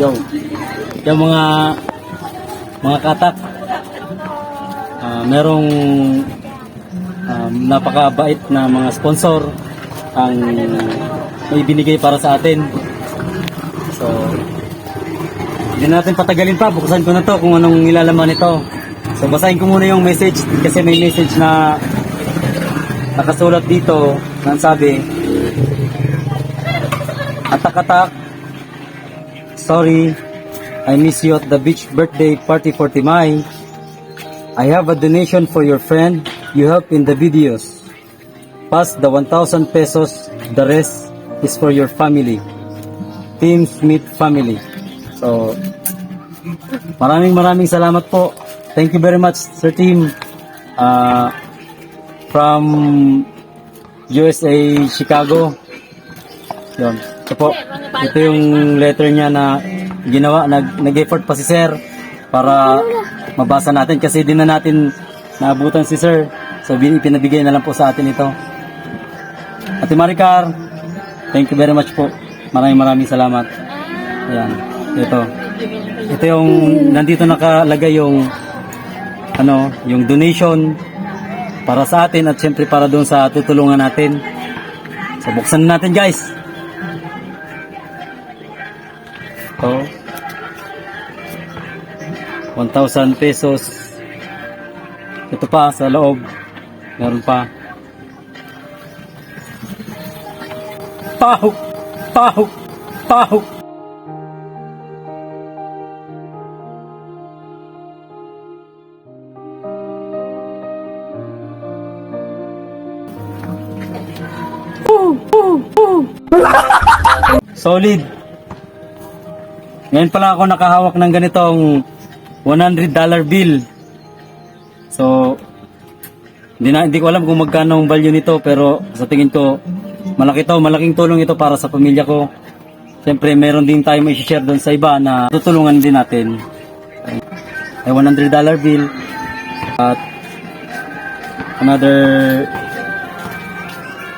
Yo. Yung mga mga katak. ah, merong um, napakabait na mga sponsor ang may binigay para sa atin. So, hindi natin patagalin pa. Buksan ko na to kung anong nilalaman nito. So, basahin ko muna yung message kasi may message na nakasulat dito na sabi, Atak-atak, sorry, I miss you at the beach birthday party for Timay. I have a donation for your friend. You help in the videos. Pass the 1,000 pesos. The rest is for your family. Team Smith family. So, maraming maraming salamat po. Thank you very much, Sir Team. Uh, from USA, Chicago. Yun. Ito po. Ito yung letter niya na ginawa. Nag, nag-effort pa si Sir para mabasa natin kasi di na natin naabutan si Sir. So, pinabigay na lang po sa atin ito. Ate Maricar, thank you very much po. Maraming maraming salamat. Ayan. Ito. Ito yung nandito nakalagay yung ano, yung donation para sa atin at syempre para doon sa tutulungan natin. So buksan na natin guys. Ito. 1,000 pesos. Ito pa sa loob. Meron pa. Pau! Pau! Pau! Solid. Ngayon pala ako nakahawak ng ganitong 100 dollar bill. So, hindi, na, hindi ko alam kung magkano ang value nito pero sa tingin ko malaki to, malaking tulong ito para sa pamilya ko. Siyempre, meron din tayo may share doon sa iba na tutulungan din natin. Ay 100 dollar bill at another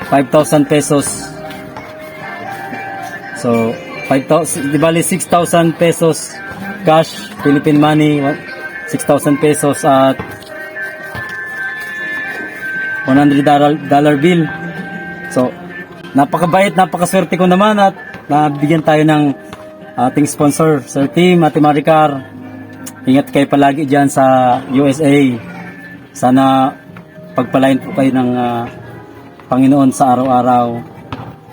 5,000 pesos. So, 5,000, di bali 6,000 pesos cash, Philippine money, 6,000 pesos at 100 dollar, bill. So, napakabait, napakaswerte ko naman at nabigyan tayo ng ating sponsor, Sir Team, Ate Maricar. Ingat kayo palagi dyan sa USA. Sana pagpalain po kayo ng ah, Panginoon sa araw-araw.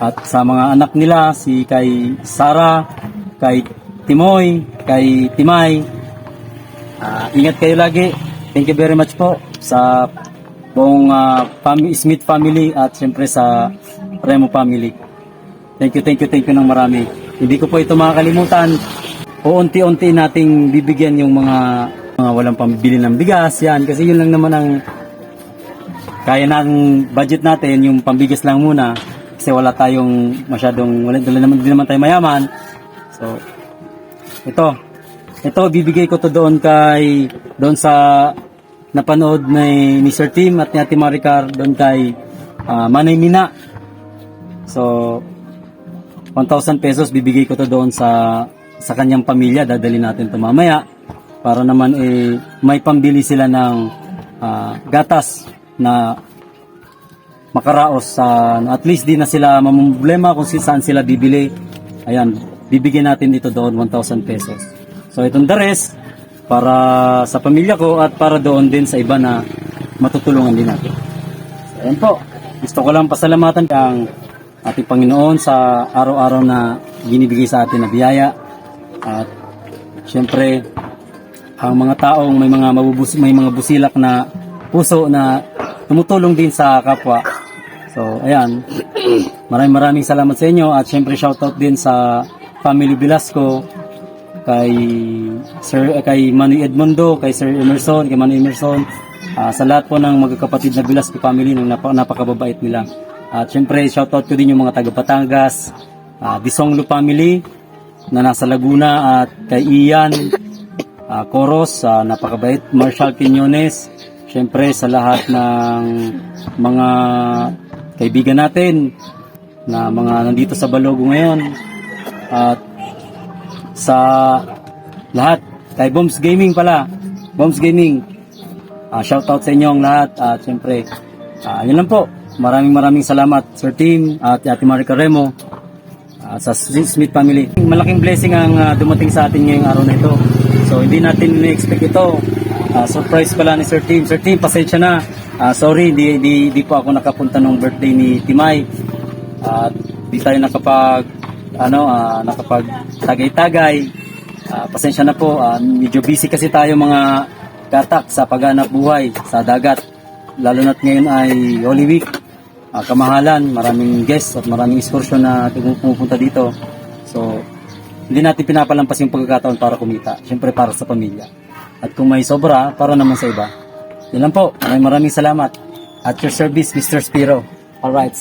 At sa mga anak nila, si kay Sara, kay Timoy, kay Timay. Ah, ingat kayo lagi. Thank you very much po sa buong ah, fami- Smith family at siyempre sa Remo family. Thank you, thank you, thank you ng marami. Hindi ko po ito makakalimutan. O unti-unti nating bibigyan yung mga mga walang pambili ng bigas yan kasi yun lang naman ang kaya ng budget natin yung pambigas lang muna kasi wala tayong masyadong wala dala naman din naman tayo mayaman. So ito. Ito bibigay ko to doon kay doon sa napanood ni, Sir Tim at ni Ate Maricar doon kay ah, Manay Mina. So 1,000 pesos bibigay ko to doon sa sa kanyang pamilya. Dadali natin to mamaya para naman eh may pambili sila ng ah, gatas na makaraos sa at least di na sila mamumblema kung saan sila bibili. Ayan, bibigyan natin ito doon 1,000 pesos. So itong the rest para sa pamilya ko at para doon din sa iba na matutulungan din natin. So, ayan po. Gusto ko lang pasalamatan ang ating Panginoon sa araw-araw na ginibigay sa atin na biyaya. At syempre, ang mga taong may mga mabubus may mga busilak na puso na tumutulong din sa kapwa. So, ayan. Maraming maraming salamat sa inyo at syempre shoutout din sa Family Velasco kay Sir eh, kay Manny Edmundo, kay Sir Emerson, kay Manny Emerson, ah, sa lahat po ng magkakapatid na Velasco family ng nap- napakababait nila. At syempre shoutout ko din yung mga taga Batangas, ah, Disonglo family na nasa Laguna at kay Ian, ah, Coros, ah, napakabait, Marshall Quiñones, syempre sa lahat ng mga kaibigan natin na mga nandito sa Balogo ngayon at sa lahat. Kay Bombs Gaming pala. Bombs Gaming. Ah, shout out sa inyong lahat. At syempre, ah, yun lang po. Maraming maraming salamat Sir Team at Ate Marica Remo ah, sa Smith family. Malaking blessing ang ah, dumating sa atin ngayong araw na ito. So hindi natin na-expect ito. Ah, surprise pala ni Sir Team. Sir Team, pasensya na. Ah, sorry, di, di, di po ako nakapunta nung birthday ni Timay. At di tayo nakapag ano, ah, nakapag tagay-tagay. Ah, pasensya na po, ah, medyo busy kasi tayo mga katak sa paghanap buhay sa dagat. Lalo na't ngayon ay Holy Week. Ah, kamahalan, maraming guests at maraming excursion na pumupunta dito. So, hindi natin pinapalampas yung pagkakataon para kumita. Siyempre para sa pamilya. At kung may sobra, para naman sa iba. Yan lang po. Maraming maraming salamat. At your service, Mr. Spiro. Alright.